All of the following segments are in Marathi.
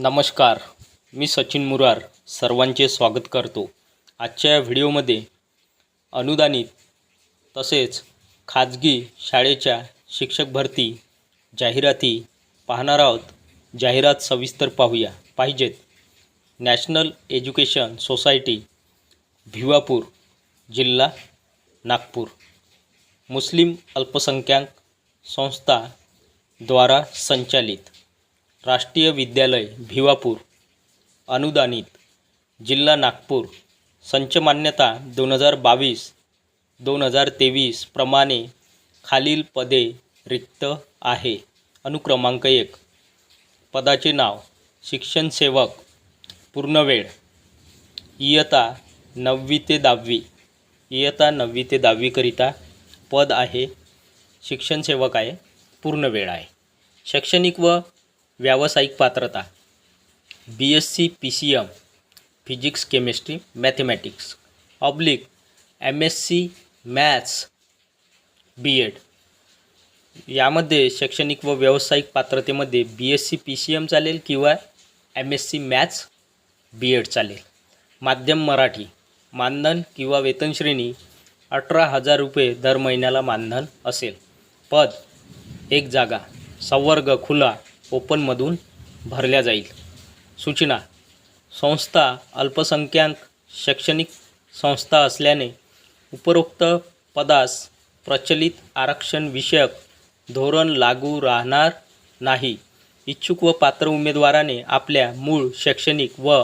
नमस्कार मी सचिन मुरार सर्वांचे स्वागत करतो. आजच्या या व्हिडिओमध्ये अनुदानित तसेच खाजगी शाळेच्या शिक्षक भरती जाहिराती पाहणार आहोत. जाहिरात सविस्तर पाहूया. पाहिजेत. नॅशनल एज्युकेशन सोसायटी भिवापूर जिल्हा नागपूर. मुस्लिम अल्पसंख्याक संस्थाद्वारा संचालित. राष्ट्रीय विद्यालय भिवापूर. अनुदानित. जिल्हा नागपूर. संच मान्यता दोन हजार बावीस दोन हजार तेवीस प्रमाणे खालील पदे रिक्त आहे. अनुक्रमांक एक. पदाचे नाव. शिक्षण सेवक. पूर्णवेळ. इयता नववी ते दहावी. इयता नववी ते दहावीकरिता पद आहे. शिक्षण सेवक आहे. पूर्ण वेळ आहे. शैक्षणिक व व्यावसायिक पात्रता. B S C P C M physics chemistry mathematics oblique M S C maths B Ed यामध्ये शैक्षणिक व व्यावसायिक पात्रतेमध्ये B S C P C M चालेल किंवा M S C maths B Ed चालेल. माध्यम मराठी मानधन किंवा वेतनश्रेणी अठरा हजार रुपये दर महिन्याला मानधन असेल. पद एक जागा. संवर्ग खुला ओपनमधून भरल्या जाईल. सूचना. संस्था अल्पसंख्याक शैक्षणिक संस्था असल्याने उपरोक्त पदास प्रचलित आरक्षण विषयक धोरण लागू राहणार नाही. इच्छुक व पात्र उमेदवाराने आपल्या मूळ शैक्षणिक व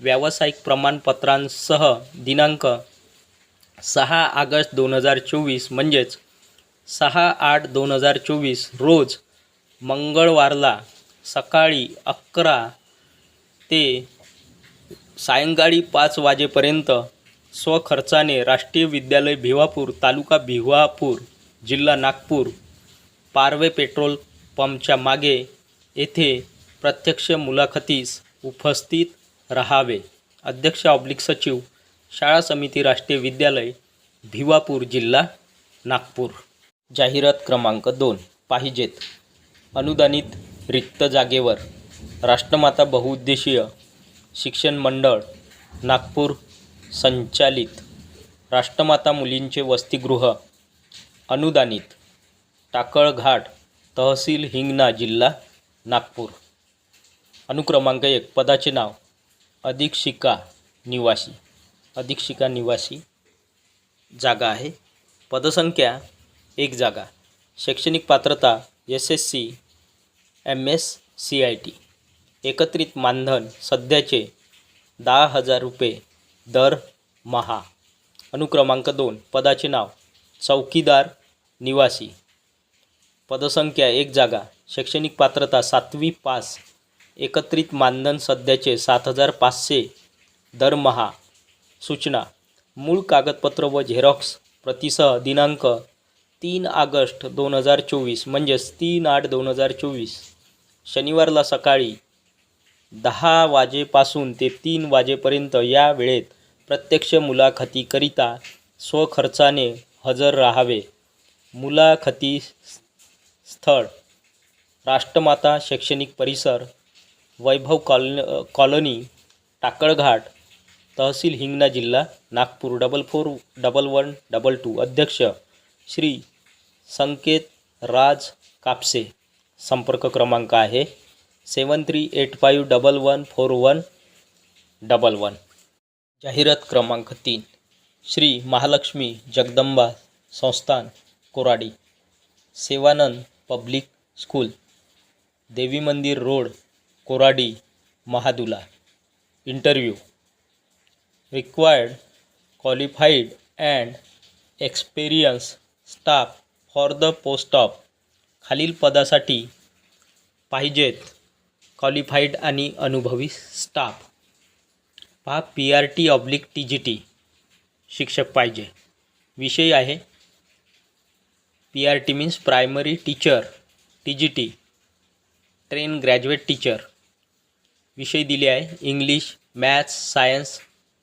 व्यावसायिक प्रमाणपत्रांसह दिनांक सहा ऑगस्ट दोन हजार चोवीस म्हणजेच सहा आठ दोन हजार चोवीस रोज मंगळवारला सकाळी अकरा ते सायंकाळी पाच वाजेपर्यंत स्वखर्चाने राष्ट्रीय विद्यालय भिवापूर तालुका भिवापूर जिल्हा नागपूर पारवे पेट्रोल पंपच्या मागे येथे प्रत्यक्ष मुलाखतीस उपस्थित राहावे. अध्यक्ष ऑब्लिक सचिव शाळा समिती राष्ट्रीय विद्यालय भिवापूर जिल्हा नागपूर. जाहिरात क्रमांक दोन. पाहिजेत. अनुदानित रिक्त जागेवर राष्ट्रमाता बहुउद्देशीय शिक्षण मंडळ नागपूर संचालित राष्ट्रमाता मुलींचे वसतिगृह अनुदानित टाकळघाट तहसील हिंगणा जिल्हा नागपूर. अनुक्रमांक एक पदाचे नाव अधीक्षिका निवासी. अधीक्षिका निवासी जागा आहे. पदसंख्या एक जागा. शैक्षणिक पात्रता S S C M S C I T एकत्रित मानधन सध्याचे दहा हजार रुपये दर महा. अनुक्रमांक दोन पदाचे नाव चौकीदार निवासी. पदसंख्या एक जागा शैक्षणिक पात्रता सातवी पास एकत्रित मानधन सध्याचे सात हजार पाचशे दरमहा सूचना मूळ कागदपत्र व झेरॉक्स प्रतिसह दिनांक तीन ऑगस्ट दोन हजार चोवीस म्हणजेच तीन आठ दोन हजार चोवीस. शनिवारला सकाळी दहा वाजेपासून ते तीन वाजेपर्यंत या वेळेत प्रत्यक्ष मुलाखतीकरिता स्वखर्चाने हजर राहावे. मुलाखती स्थळ राष्ट्रमाता शैक्षणिक परिसर वैभव कॉल कॉलनी टाकळघाट तहसील हिंगणा जिल्हा Nagpur double four double one double two. अध्यक्ष श्री संकेत राज कापसे. संपर्क क्रमांक आहे seven three eight five double one four one double one. जाहिरात क्रमांक तीन, श्री महालक्ष्मी जगदंबा संस्थान, Koradi. Sevanand public school, Devi Mandir road, Koradi, Mahadula. Interview required qualified and experience staff for the post of. खालील पदासाठी पाहिजेत क्वालिफाईड आणि अनुभवी स्टाफ. पहा P R T oblique T G T शिक्षक पाहिजे. विषय आहे P R T means primary teacher T G T train graduate teacher विषय दिले आहे English maths science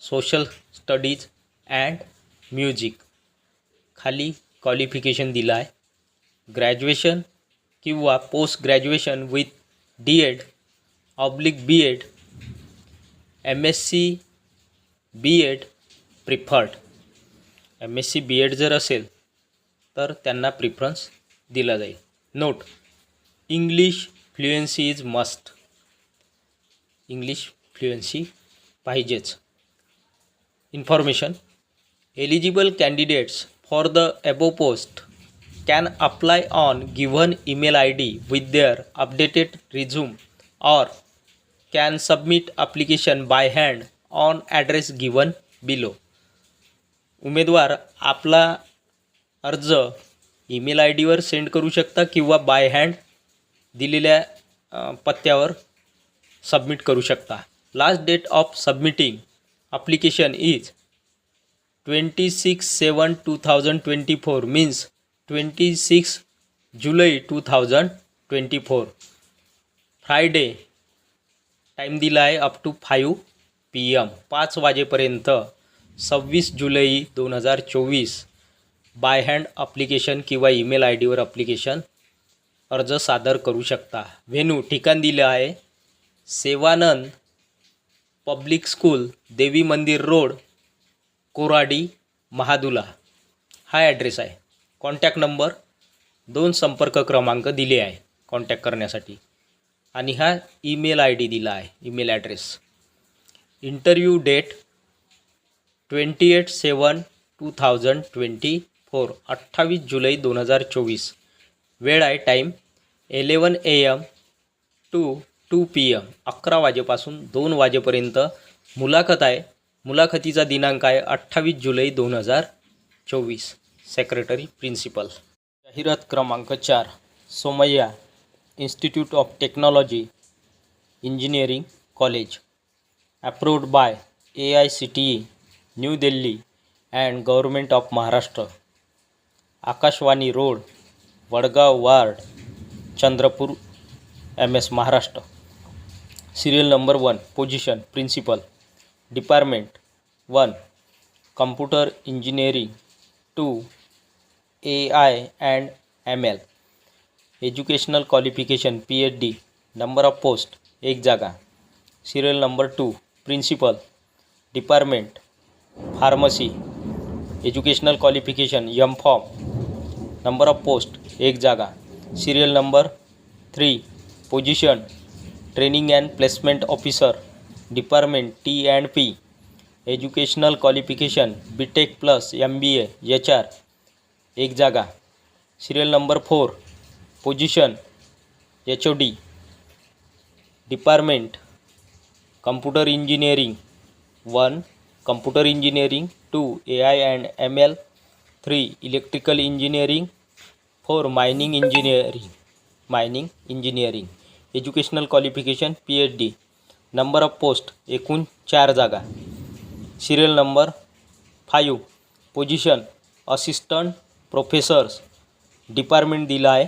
social studies and music खाली क्वालिफिकेशन दिलं आहे ग्रॅज्युएशन किंवा post graduation with D Ed oblique B Ed M S C B Ed preferred M S C B Ed जर असेल तर त्यांना प्रिफरन्स दिला जाईल. Note English fluency is must English fluency पाहिजेच. Information eligible candidates for the above post can apply on given email I D with their updated resume or can submit application by hand on address given below उमेदवार आपला अर्ज ईमेल आय डीवर सेंड करू शकता किंवा बाय हँड दिलेल्या पत्त्यावर सबमिट करू शकता. Last date of submitting application is twenty six seven two thousand twenty four means twenty six July two thousand twenty four Friday time दिला आहे up to five P M पाच वाजेपर्यंत सव्वीस जुलै दोन हजार चोवीस. बाय हँड अप्लिकेशन किंवा ईमेल आय डीवर अप्लिकेशन अर्ज सादर करू शकता. व्हेन्यू ठिकाण दिलं आहे सेवानंद पब्लिक स्कूल देवी मंदिर रोड कोराडी महादुला. हा ॲड्रेस आहे. कॉन्टॅक्ट नंबर दोन संपर्क क्रमांक दिले आहे कॉन्टॅक्ट करण्यासाठी. आणि हा ईमेल आय डी दिला आहे email address interview date twenty eight seven two thousand twenty four अठ्ठावीस जुलै दोन हजार चोवीस. वेळ आहे time eleven A M to two P M अकरा वाजेपासून दोन वाजेपर्यंत मुलाखत आहे मुलाखतीचा दिनांक आहे अठ्ठावीस जुलै दोन हजार चोवीस. सेक्रेटरी प्रिन्सिपल जाहिरात क्रमांक चार. Somaiya institute of technology engineering college approved by A I C T E new Delhi and government of Maharashtra Akashvani road Wadgaon ward Chandrapur M S Maharashtra serial number one position principal department. One computer engineering. Two A I and M L. Educational qualification P H D. Number of post एक जागा. Serial number two principal. Department pharmacy. Educational qualification M pharm. Number of post एक जागा. Serial number three position training and placement officer. Department T and P educational qualification B tech plus M B A H R एक जागा. Serial number four position H O D department computer engineering one computer engineering two A I and M L three electrical engineering four mining engineering mining engineering educational qualification P H D. Number of post एकूण चार जागा. Serial number five position assistant professors department दिला आहे.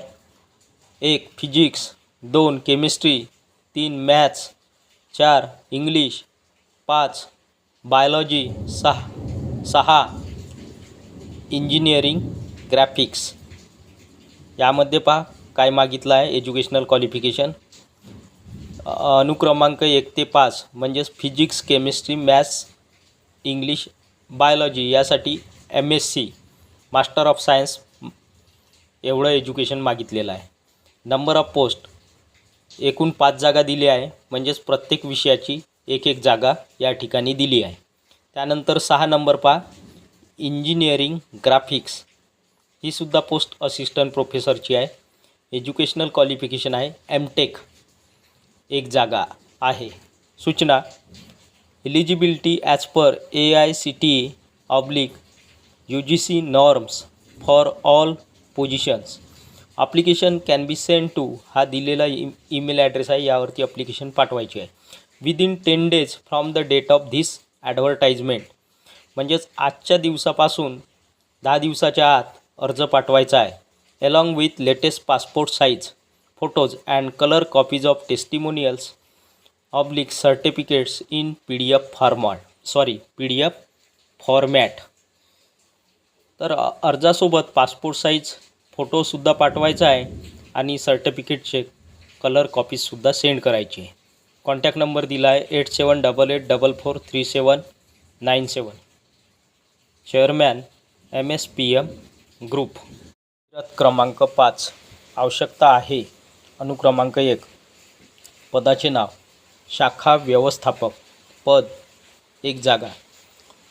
एक फिजिक्स दोन केमिस्ट्री तीन मॅथ्स चार इंग्लिश पाच बायोलॉजी सहा सहा इंजिनिअरिंग ग्राफिक्स यामध्ये पहा काय मागितलं आहे एज्युकेशनल क्वालिफिकेशन अनुक्रमांक एक ते पाच म्हणजेच physics chemistry maths English biology यासाठी M S C master of science एवढं एज्युकेशन मागितलेलं आहे. नंबर ऑफ पोस्ट एकूण पाच जागा दिली आहे म्हणजेच प्रत्येक विषयाची एक एक जागा या ठिकाणी दिली आहे. त्यानंतर सहा नंबर पहा. इंजिनिअरिंग ग्राफिक्स ही सुद्धा पोस्ट असिस्टंट प्रोफेसरची आहे. एज्युकेशनल क्वालिफिकेशन आहे. एम टेक एक जागा आहे. सूचना. Eligibility as per A I C T oblique U G C norms for all positions application can be sent to हा दिलेला ई ईमेल ॲड्रेस आहे यावरती अप्लिकेशन पाठवायची आहे. Within ten days from the date of this advertisement म्हणजेच आजच्या दिवसापासून दहा दिवसाच्या आत अर्ज पाठवायचा आहे along with latest passport size photos and colour copies of testimonials oblique certificates in P D F format sorry P D F format तर अर्जासोबत पासपोर्ट साईज फोटोसुद्धा पाठवायचा आहे आणि सर्टिफिकेटचे कलर कॉपीजसुद्धा सेंड करायची आहे. कॉन्टॅक्ट नंबर दिला आहे eight seven double eight double four three seven nine seven chairman M S P M group क्रमांक पाच. आवश्यकता आहे अनुक्रमांक एक. पदाचे नाव. शाखा व्यवस्थापक. पद. एक जागा.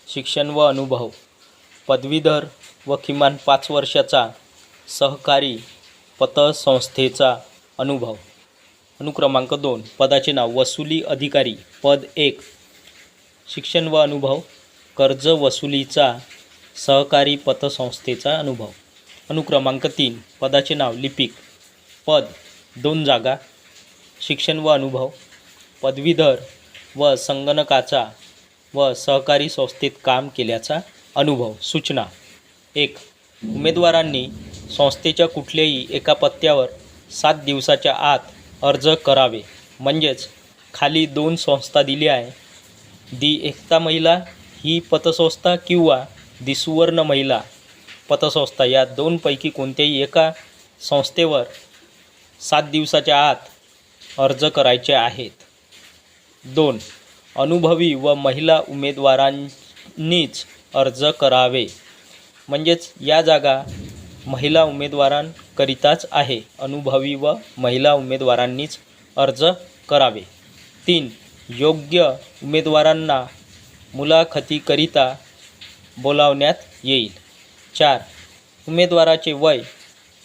शिक्षण व अनुभव. पदवीधर व किमान पाच वर्षाचा सहकारी पतसंस्थेचा अनुभव. अनुक्रमांक दोन. पदाचे नाव. वसुली अधिकारी. पद एक. शिक्षण व अनुभव. कर्ज वसुलीचा सहकारी पतसंस्थेचा अनुभव. अनुक्रमांक तीन. पदाचे नाव. लिपिक. पद. दोन जागा शिक्षण व अनुभव पदवीधर व संगणकाचा व सहकारी संस्थेत काम केल्याचा अनुभव सूचना. एक उमेदवारांनी संस्थेच्या कुठल्याही एका पत्त्यावर सात दिवसाच्या आत अर्ज करावे. म्हणजेच खाली दोन संस्था दिली आहे. दी एकता महिला ही पतसंस्था किंवा दी सुवर्ण महिला पतसंस्था या दोनपैकी कोणत्याही एका संस्थेवर सात दिवसाच्या आत अर्ज करायचे आहेत. दोन अनुभवी व महिला उमेदवारांनीच अर्ज करावे. म्हणजेच या जागा महिला उमेदवारांकरिताच आहे. अनुभवी व महिला उमेदवारांनीच अर्ज करावे. तीन योग्य उमेदवारांना मुलाखतीकरिता बोलावण्यात येईल. चार उमेदवाराचे वय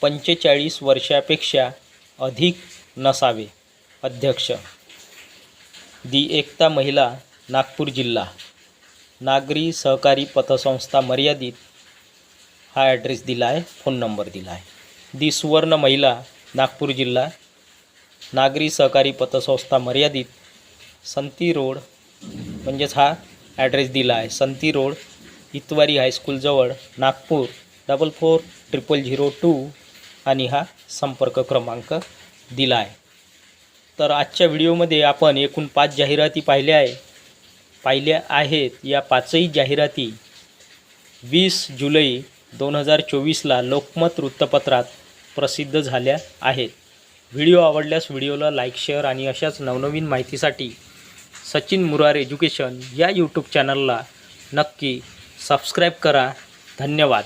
पंचेचाळीस वर्षापेक्षा अधिक नसावे. अध्यक्ष. दी एकता महिला नागपूर जिल्हा. नागरी सहकारी पतसंस्था मर्यादित. हा ॲड्रेस दिला आहे फोन नंबर दिला आहे दी सुवर्ण महिला नागपूर जिल्हा. नागरी सहकारी पतसंस्था मर्यादित. संती रोड म्हणजेच हा ॲड्रेस दिला आहे Santi road Itwari हायस्कूलजवळ Nagpur. Double four triple zero two आणि हा संपर्क क्रमांक दिला आहे तर आजच्या व्हिडिओमध्ये आपण एकूण पाच जाहिराती पाहिल्या आहे. पाहिल्या आहेत या पाचही जाहिराती वीस जुलै दोन हजार चोवीसला लोकमत वृत्तपत्रात प्रसिद्ध झाल्या आहेत. व्हिडिओ आवडल्यास व्हिडिओला लाईक शेअर आणि अशाच नवनवीन माहितीसाठी सचिन मुरार एज्युकेशन या यूट्यूब चॅनलला नक्की सबस्क्राईब करा. धन्यवाद.